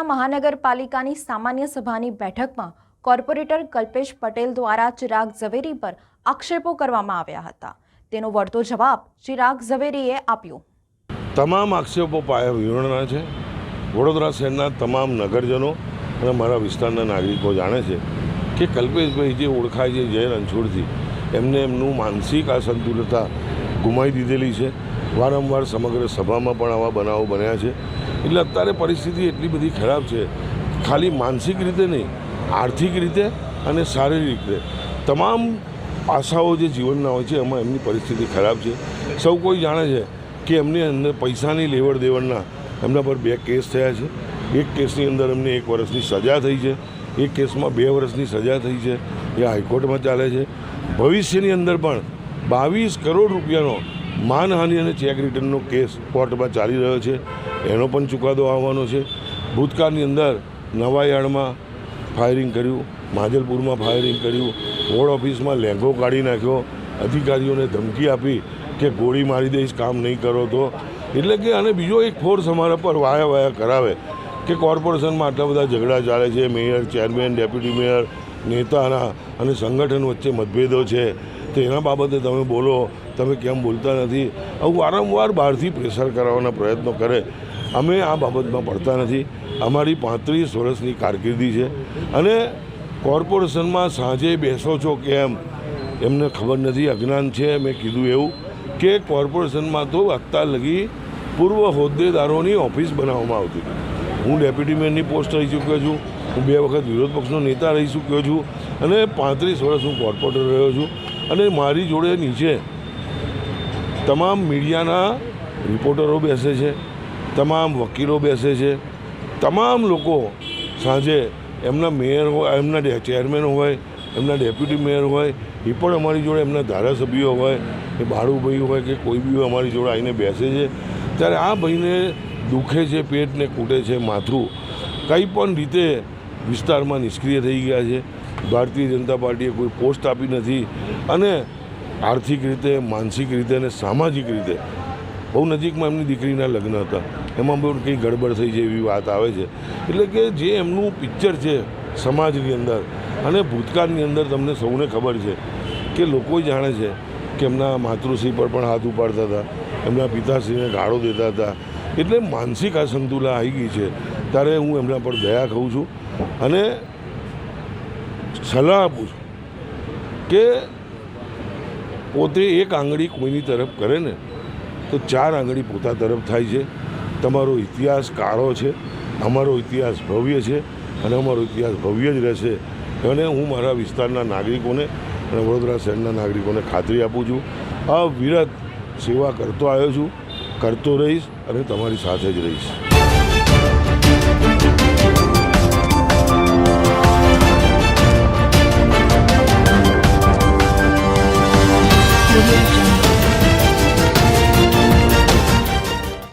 વડોદરા મહાનગરપાલિકાની સામાન્ય સભાની બેઠકમાં કોર્પોરેટર કલ્પેશ પટેલ દ્વારા ચિરાગ ઝવેરી પર આક્ષેપો કરવામાં આવ્યા હતા. તેનો વળતો જવાબ ચિરાગ ઝવેરીએ આપ્યો. તમામ આક્ષેપો પાયા વિવરણના છે. વડોદરા શહેરના તમામ નગરજનો અને મારા વિસ્તારના નાગરિકો જાણે છે કે કલ્પેશભાઈ જે ઓળખાય છે જય રણછોડથી એમને એમનું માનસિક અસંતુલતા ગુમાવી દીધેલી છે. વારંવાર સમગ્ર સભામાં પણ આવા બનાવો બન્યા છે. એટલે અત્યારે પરિસ્થિતિ એટલી બધી ખરાબ છે. ખાલી માનસિક રીતે નહીં, આર્થિક રીતે અને શારીરિક રીતે. તમામ પાસાઓ જે જીવનના હોય છે, એમાં એમની પરિસ્થિતિ ખરાબ છે. સૌ કોઈ જાણે છે કે એમની અંદર પૈસાની લેવડ દેવડના એમના પર બે કેસ થયા છે. એક કેસની અંદર એમને એક વર્ષની સજા થઈ છે. એક કેસમાં બે વર્ષની સજા થઈ છે. એ હાઈકોર્ટમાં ચાલે છે. ભવિષ્યની અંદર પણ બાવીસ કરોડ રૂપિયાનો માનહાનિ અને ચેક રિટર્નનો કેસ કોર્ટમાં ચાલી રહ્યો છે. એનો પણ ચુકાદો આવવાનો છે. ભૂતકાળની અંદર નવાયાર્ડમાં ફાયરિંગ કર્યું, માજલપુરમાં ફાયરિંગ કર્યું વોર્ડ ઓફિસમાં લેંઘો કાઢી નાખ્યો, અધિકારીઓને ધમકી આપી કે ગોળી મારી દઈશ, કામ નહીં કરો તો. એટલે કે અને બીજો એક ફોર્સ અમારા પર વાયા વાયા કરાવે કે કોર્પોરેશનમાં આટલા બધા ઝઘડા ચાલે છે. મેયર, ચેરમેન, ડેપ્યુટી મેયર, નેતાના અને સંગઠન વચ્ચે મતભેદો છે. તો એના બાબતે તમે બોલો, તમે કેમ બોલતા નથી? આવું વારંવાર બહારથી પ્રેશર કરાવવાના પ્રયત્નો કરે. અમે આ બાબતમાં પડતા નથી. અમારી પાંત્રીસ વર્ષની કારકિર્દી છે. અને કોર્પોરેશનમાં સાંજે બેસો છો કેમ? એમને ખબર નથી, અજ્ઞાન છે, મેં કીધું એવું કે કોર્પોરેશનમાં તો અત્યાર લગી પૂર્વ હોદ્દેદારોની ઓફિસ બનાવવામાં આવતી હું ડેપ્યુટી મેયરની પોસ્ટ રહી ચૂક્યો છું. હું બે વખત વિરોધ પક્ષનો નેતા રહી ચૂક્યો છું. અને પાંત્રીસ વર્ષ હું કોર્પોરેટર રહ્યો છું. અને મારી જોડે નીચે તમામ મીડિયાના રિપોર્ટરો બેસે છે, તમામ વકીલો બેસે છે, તમામ લોકો સાંજે એમના મેયર હોય એમના ચેરમેન હોય, એમના ડેપ્યુટી મેયર હોય, એ પણ અમારી જોડે એમના ધારાસભ્યો હોય, કે બાળુભાઈ હોય, કે કોઈ બી અમારી જોડે આવીને બેસે છે. ત્યારે આ ભાઈને દુખે છે, પેટને કૂટે છે, માથું કંઈ પણ રીતે વિસ્તારમાં નિષ્ક્રિય થઈ ગયા છે. ભારતીય જનતા પાર્ટીએ કોઈ પોસ્ટ આપી નથી અને આર્થિક રીતે, માનસિક રીતે અને સામાજિક રીતે બહુ નજીકમાં એમની દીકરીના લગ્ન હતા. એમાં બહુ કંઈ ગડબડ થઈ છે એવી વાત આવે છે. એટલે કે જે એમનું પિક્ચર છે સમાજની અંદર અને ભૂતકાળની અંદર તમને સૌને ખબર છે કે લોકો જાણે છે કે એમના માતૃશ્રી પર પણ હાથ ઉપાડતા હતા, એમના પિતાશ્રીને ગાળો દેતા હતા. એટલે માનસિક અસંતુલા આવી ગઈ છે. ત્યારે હું એમના પર દયા કહું છું અને સલાહ આપું છું કે પોતે એક આંગળી કોઈની તરફ કરે ને, તો ચાર આંગળી પોતા તરફ થાય છે. તમારો ઇતિહાસ કાળો છે, અમારો ઇતિહાસ ભવ્ય છે અને અમારો ઇતિહાસ ભવ્ય જ રહેશે. અને હું મારા વિસ્તારના નાગરિકોને અને વડોદરા શહેરના નાગરિકોને ખાતરી આપું છું. અવિરત સેવા કરતો આવ્યો છું, કરતો રહીશ અને તમારી સાથે જ રહીશ.